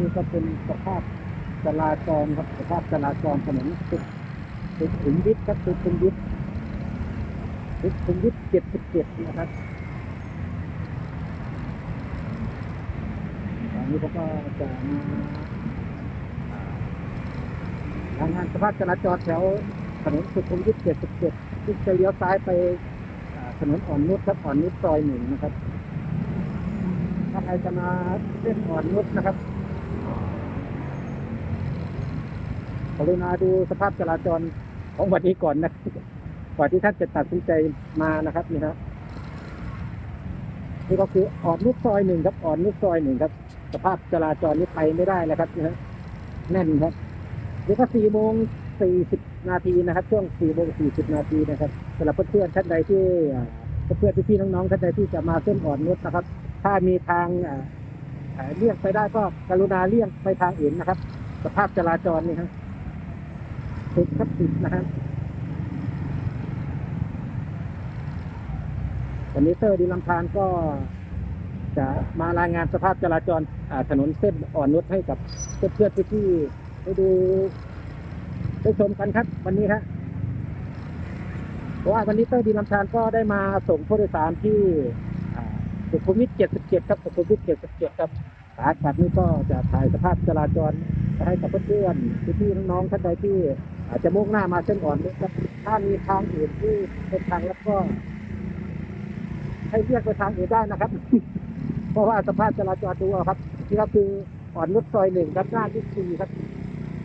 นี่ก็เป็นสภาพจราจรครับสภาพจราจรถนนสุดสุดขุมวิทครับสุดขุมวิทสุดขุมวิทเจ็ดสิบเจ็ดนะครับตอนนี้ผมก็จะมารายงานสภาพจราจรแถวถนนสุขุมวิทเจ็ดสิบเจ็ดที่จะเลี้ยวซ้ายไปถนนอ่อนนุชครับอ่อนนุชซอยหนึ่งนะครับถ้าใครจะมาเส้นอ่อนนุชนะครับ รุณาดูสภาพจราจรของวันนี้ก่อนนะก่อนที่ท่านจะตัดสินใจมานะครับนี่ครับนี่ก็คืออ่อนนุชซอยหนึ่งครับอ่อนนุชซอยหนึ่งครับ สภาพจราจรนี้ไปไม่ได้แล้วครับนี่ฮะแน่นครับนี่ก็สี่โมงสี่สิบนาทีนะครับ ช่วงสี่โมงสี่สิบนาทีนะครับสำหรับเพื่อนๆท่านใดที่เพื่อนๆพี่ๆน้องๆท่านใดที่จะมาเส้นอ่อนนุชนะครับ ถ้ามีทางอ่าอ่าเลี่ยงไปได้ก็กรุณาเลี่ยงไปทางอื่นนะครับ สภาพจราจรนี่ครับ ติดครับติดนะครับวันนี้เตอร์ดีลำพานก็จะมารายงานสภาพจราจรถนนเส้นอ่อนนุชให้กับเพื่อนๆที่ได้ดูได้ชมกันครับ วันนี้ครับเพราะว่าวันนี้เตอร์ดีลำพานก็ได้มาส่งผู้โดยสารที่สุขุมวิท 77 ครับสุขุมวิท 77 ครับขากลับนี่ก็จะถ่ายสภาพจราจรให้กับเพื่อนๆพี่ๆน้องๆท่านใดที่ อาจจะมุ่งหน้ามาเส้นอ่อนนุชครับถ้ามีทางอื่นที่เป็นทางแล้วก็ให้เรียกไปทางอื่นได้นะครับ เพราะว่าสภาพจราจรดูเอาครับนี่ก็คืออ่อนนุชซอยหนึ่งครับหน้าที่สี่ครับ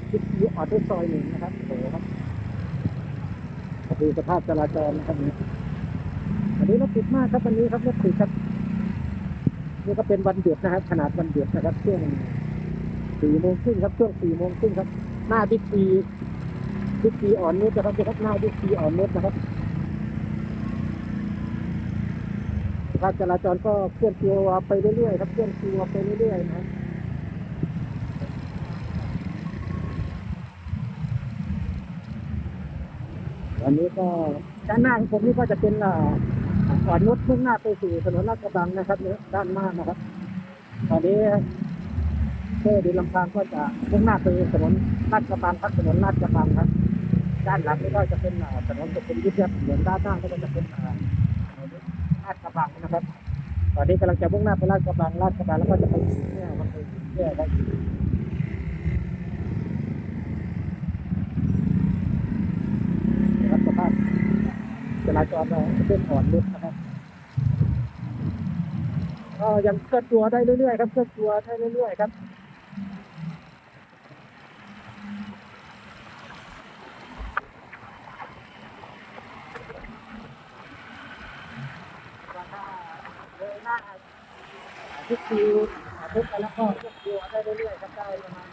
ที่สี่อ่อนนุชซอยหนึ่งนะครับโอ้โหครับก็คือสภาพจราจรนะครับนี่อันนี้รถติดมากครับวันนี้ครับรถติดครับนี่ก็เป็นวันหยุดนะครับ ขนาดวันหยุดนะครับช่วงสี่โมงครึ่งครับช่วงสี่โมงครึ่งครับ หน้าบิ๊กซี บิ๊กซีอ่อนนุชนะครับนะครับหน้าบิ๊กซีอ่อนนุชนะครับการจราจรก็เคลื่อนตัวไปเรื่อยๆครับเคลื่อนตัวไปเรื่อยๆนะอันนี้ก็ด้านหน้าของผมนี่ก็จะเป็นอ่าอ่อนนุชมุ่งหน้าไปสู่ถนนลาดกระบังนะครับเนี่ยด้านหน้านะครับ ตอนนี้เพื่อดีลำพางก็จะมุ่งหน้าไปถนนลาดกระบังครับถนนลาดกระบังครับ ด้านหลังนี่ก็จะเป็นถนนสุขุมวิทครับเหมือนด้านหน้าก็จะเป็นลาดกระบังนะครับ ตอนนี้กำลังจะมุ่งหน้าไปลาดกระบังลาดกระบังแล้วก็จะไปถึงเนี่ยมันไปถึงเนี่ยครับนะครับสภาพจราจรเราเส้นอ่อนนุชนะครับก็ยังเคลื่อนตัวได้เรื่อยๆครับเคลื่อนตัวได้เรื่อยๆครับเลยหน้า ทุกคิวทุกไปแล้วก็เคลื่อนตัวได้เรื่อยๆครับได้ประมาณ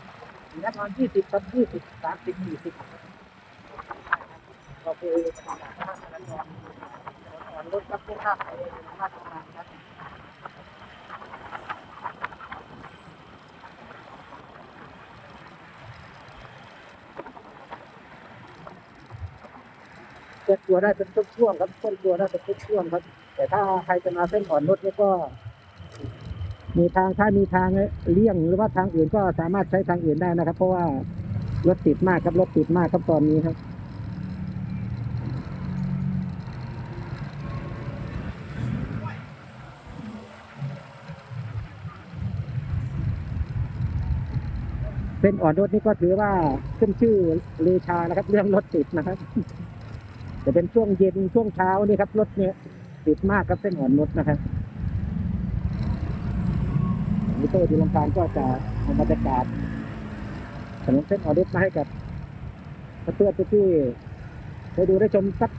นักนอนยี่สิบครับยี่สิบสามสิบสี่สิบก็คือสถานการณ์จราจรอ่อนรถครับพวกข้าไปมากประมาณครับเคลื่อนตัวได้เป็นช่วงๆครับเคลื่อนตัวได้เป็นช่วงๆครับ แต่ถ้าใครจะมาเส้นอ่อนนุชนี่ก็ มีทางถ้ามีทางเลี่ยงหรือว่าทางอื่นก็สามารถใช้ทางอื่นได้นะครับ เพราะว่ารถติดมากครับรถติดมากครับตอนนี้ครับเส้นอ่อนนุชนี่ก็ถือว่าขึ้นชื่อเลชานะครับ เรื่องรถติดนะครับจะเป็นช่วงเย็นช่วงเช้านี่ครับรถเนี่ยติดมากครับเส้นอ่อนนุชนะครับ มิเตอร์ดีลำพานก็จะเอาบรรยากาศถนนเส้นออนนุชมาให้กับเพื่อนๆที่ได้ดูได้ชมสัก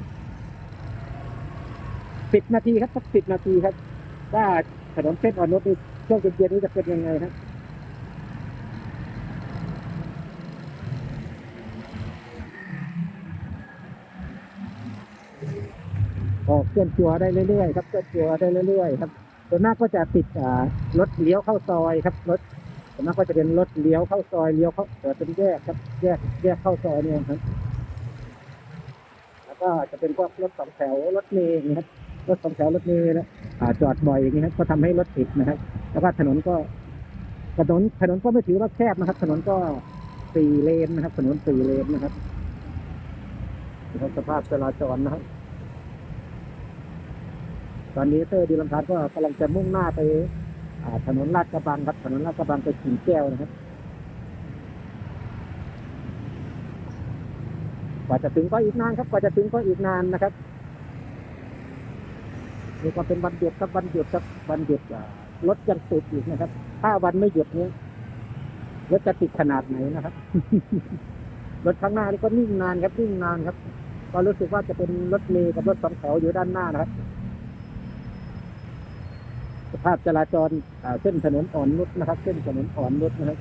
สิบนาทีครับสักสิบนาทีครับ ว่าถนนเส้นออนนุชนี่ช่วงเย็นๆนี้จะเป็นยังไงครับก็เคลื่อนตัวได้เรื่อยๆครับเคลื่อนตัวได้เรื่อยๆครับ ส่วนมากก็จะติดรถเลี้ยวเข้าซอยครับรถส่วนมากก็จะเป็นรถเลี้ยวเข้าซอยเลี้ยวเข้าเออเป็นแยกครับแยกแยกเข้าซอยเนี่ยครับ แล้วก็จะเป็นพวกรถสองแถวรถเมล์อย่างนี้ครับรถสองแถวรถเมล์นะจอดบ่อยอย่างนี้ครับก็ทำให้รถติดนะครับ แล้วก็ถนนก็ถนนถนนก็ไม่ถือว่าแคบนะครับ ถนนก็สี่เลนนะครับ ถนนสี่เลนนะครับสภาพจราจรนะครับ ตอนนี้เตอร์ดีลำพานก็กำลังจะมุ่งหน้าไปถนนลาดกระบังครับถนนลาดกระบังไปกิ่งแก้วนะครับกว่าจะถึงก็อีกนานครับกว่าจะถึงก็อีกนานนะครับนี่ก็เป็นวันหยุดครับวันหยุดครับวันหยุดอ่ารถยังติดอีกนะครับ ถ้าวันไม่หยุดเนี้รถจะติดขนาดไหนนะครับรถข้างหน้านี่ก็นิ่งนานครับนิ่งนานครับ ก็รู้สึกว่าจะเป็นรถเมล์กับรถสองแถวอยู่ด้านหน้านะครับ สภาพจราจรเส้นถนนอ่อนนุชนะครับ เส้นถนนอ่อนนุชนะครับ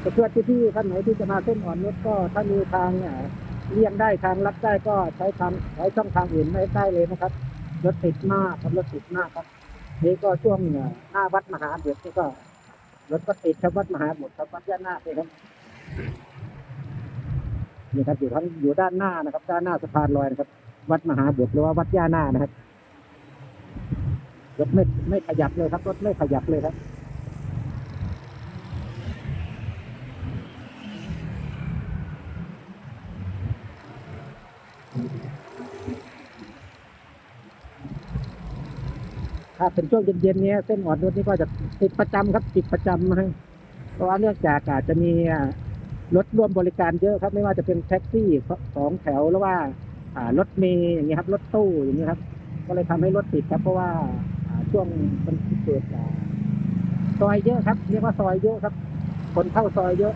เพื่อนพี่ๆท่านไหนที่จะมาเส้นอ่อนนุชก็ถ้ามีทางเลี่ยงได้ทางลัดได้ก็ใช้ทางใช้ช่องทางอื่นไม่ได้เลยนะครับรถติดมากครับรถติดมากครับนี่ก็ช่วงหน้าวัดมหาบุตรก็รถก็ติดครับวัดมหาบุตรครับวัดย่านหน้าเลยครับ นี่ครับอยู่ทั้งอยู่ด้านหน้านะครับ ด้านหน้าสะพานลอยนะครับ วัดมหาบุตรหรือว่าวัดย่าหน้านะครับรถไม่ไม่ขยับเลยครับรถไม่ขยับเลยครับถ้าเป็นช่วงเย็นๆเนี้ยเส้นอ่อนนุชนี่ก็จะติดประจำครับติดประจำนะฮะเพราะว่าเนื่องจากอาจจะมี รถร่วมบริการเยอะครับ ไม่ว่าจะเป็นแท็กซี่สองแถวหรือว่ารถเมย์อย่างเงี้ยครับ รถตู้อย่างเงี้ยครับ ก็เลยทำให้รถติดครับเพราะว่าช่วงมันเกิดซอยเยอะครับเรียกว่าซอยเยอะครับ คนเข้าซอยเยอะ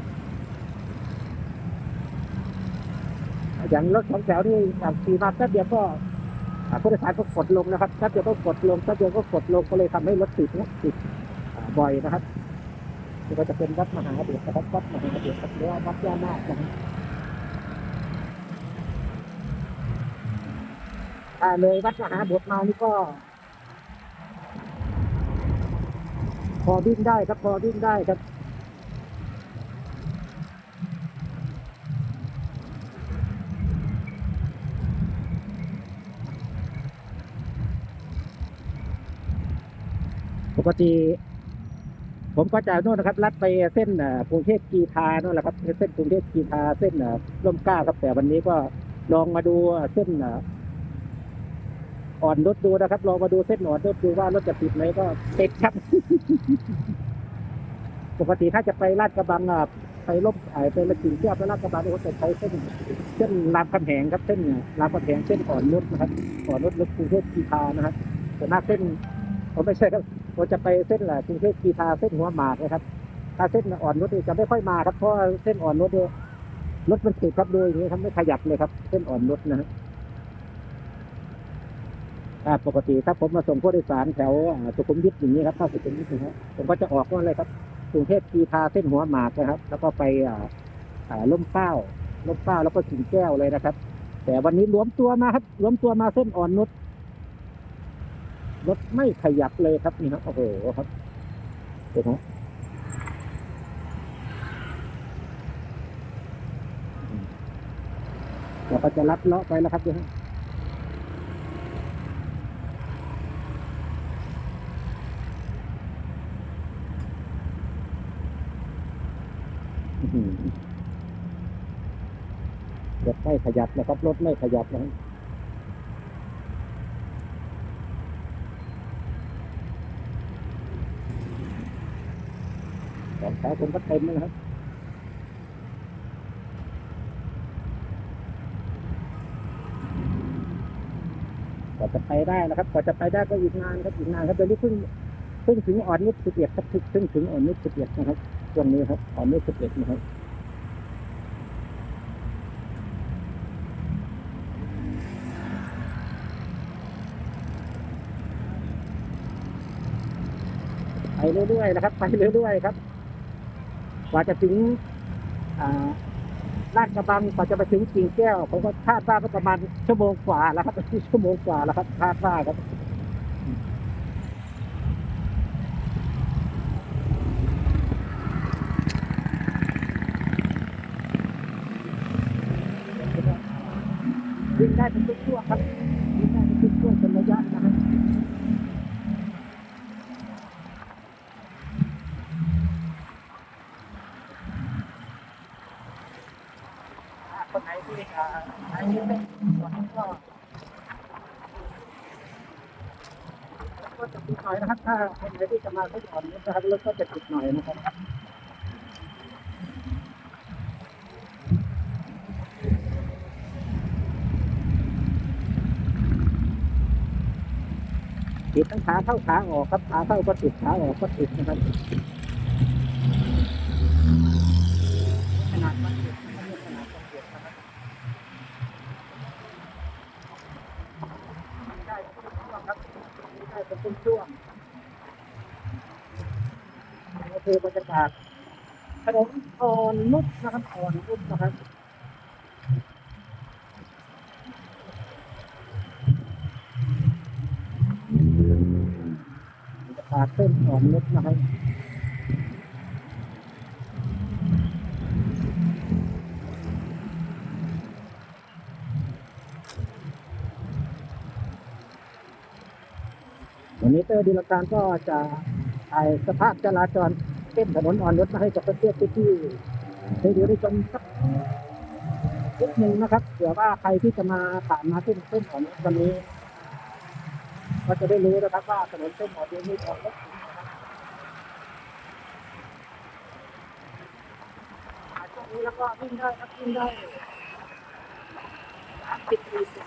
อย่างรถสองแถวนี่ขี่มาแป๊บเดียวก็ผู้โดยสารก็กดลงนะครับแป๊บเดียวก็กดลงแป๊บเดียวก็กดลงก็เลยทำให้รถติดนะติดบ่อยนะครับ นี่ก็จะเป็นวัดมหาเดชนะครับวัดมหาเดชครับหรือว่าวัดย่านาคนะเลยวัดมหาบทมานี่ก็ พอวิ่งได้ครับ พอวิ่งได้ครับปกติ ผมก็จะโน่นนะครับ ลัดไปเส้นอ่อกรุงเทพกีทาโน่นแหละครับเส้นกรุงเทพกีทาเส้นอ่อร่มเกล้าครับแต่วันนี้ก็ลองมาดูเส้นอ่ออ่อนรถดูนะครับ ลองมาดูเส้นอ่อนรถดูว่ารถจะติดไหมก็ติดครับ ปกติถ้าจะไปลาดกระบังไปลบไอไปละกิ่งแก้วไปลาดกระบังก็จะใช้เส้นเส้นรามคำแหงครับเส้นรามคำแหงเส้นอ่อนนุชนะครับอ่อนนุชรถกรุงเทพกีทานะครับแต่หน้าเส้นผมไม่ใช่ครับ เราจะไปเส้นแหละกรุงเทพกีทาเส้นหัวหมากนะครับ ถ้าเส้นอ่อนนุชจะไม่ค่อยมาครับเพราะเส้นอ่อนนุชเนี่ยรถมันติดครับโดยอย่างนี้ครับไม่ขยับเลยครับ เส้นอ่อนนุชนะฮะอ่าปกติถ้าผมมาส่งผู้โดยสารแถวสุขุมวิทอย่างนี้ครับถ้าสุขุมวิทนะครับผมก็จะออกว่าเลยครับกรุงเทพกีทาเส้นหัวหมากนะครับ แล้วก็ไปอ่าล่มเกล้าล่มเกล้าแล้วก็กิ่งแก้วเลยนะครับ แต่วันนี้รวมตัวมาครับรวมตัวมาเส้นอ่อนนุช รถไม่ขยับเลยครับนี่ครับโอ้โหครับเดี๋ยวนะเราก็จะลัดเลาะไปแล้วครับเดี๋ยวฮะอื้อหือรถไม่ขยับนะครับรถไม่ขยับนะครับสอง แถวผมก็เต็มเลยนะครับกว่าจะไปได้นะครับกว่าจะไปได้ก็อีกนานครับอีกนานครับเดี๋ยวนี้เพิ่งเพิ่งถึงอ่อนนุชสิบเอ็ดครับเพิ่งถึงอ่อนนุชสิบเอ็ดนะครับช่วงนี้ครับอ่อนนุชสิบเอ็ดนะครับไปเรื่อยๆนะครับ ไปเรื่อยๆครับ ว่าจะถึงลาดกระบังกว่าจะไปถึงกิ่งแก้วผมก็คาดว่าก็ประมาณชั่วโมงกว่าแล้วครับชั่วโมงกว่าแล้วครับคาดว่าครับวิ่งได้เป็นทุกช่วงครับ อันนี้เป็นส่วนที่ก็ก็จะติดหน่อยนะครับ ถ้าคนไหนที่จะมาก็ก่อนนะครับรถก็จะติดหน่อยนะครับติดทั้งขาเข้าขาออกครับขาเข้าก็ติดขาออกก็ติดนะครับ นนุชนะครับอ่อนนุชนะครับบรรยากาศเส้นอ่อนนุชนะครับวันนี้เตอร์ดีลการก็จะถ่ายสภาพจราจรเส้นถนนอ่อนนุชมาให้กับเพื่อนๆที่ ๆได้ดูได้ชมสักนิดหนึ่งนะครับเผื่อว่าใครที่จะมาผ่านมาเส้นเส้นของวันนี้ ก็จะได้รู้นะครับว่าถนนเส้นอ่อนนุชนี่อ่อนนุชนะครับอ่าช่วงนี้แล้วก็วิ่งได้ครับวิ่งได้สามสิบสี่สิบ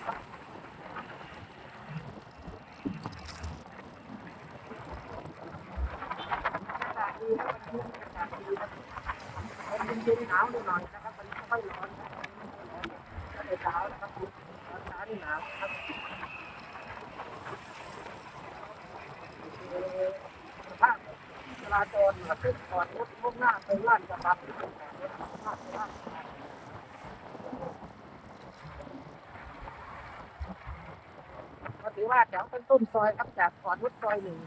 อดรถมุ่งน้าไปล้านกระบังมาถือว่าจากต้นซอยครับจากขอนุดซอยหนึ่ง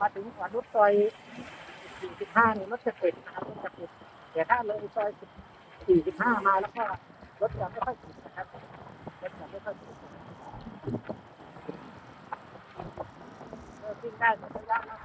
มาถึงขอนุดซอยสี่สิบห้านี่รถจะต็ดนะครับรถจะติดแต่ถ้าเลยซอยสี่สิบห้ามาแล้วก็รถจะไม่ค่อยติดนะครับรถจะไม่ค่อยติดเริ่วิ่งได้ไม่ยานะ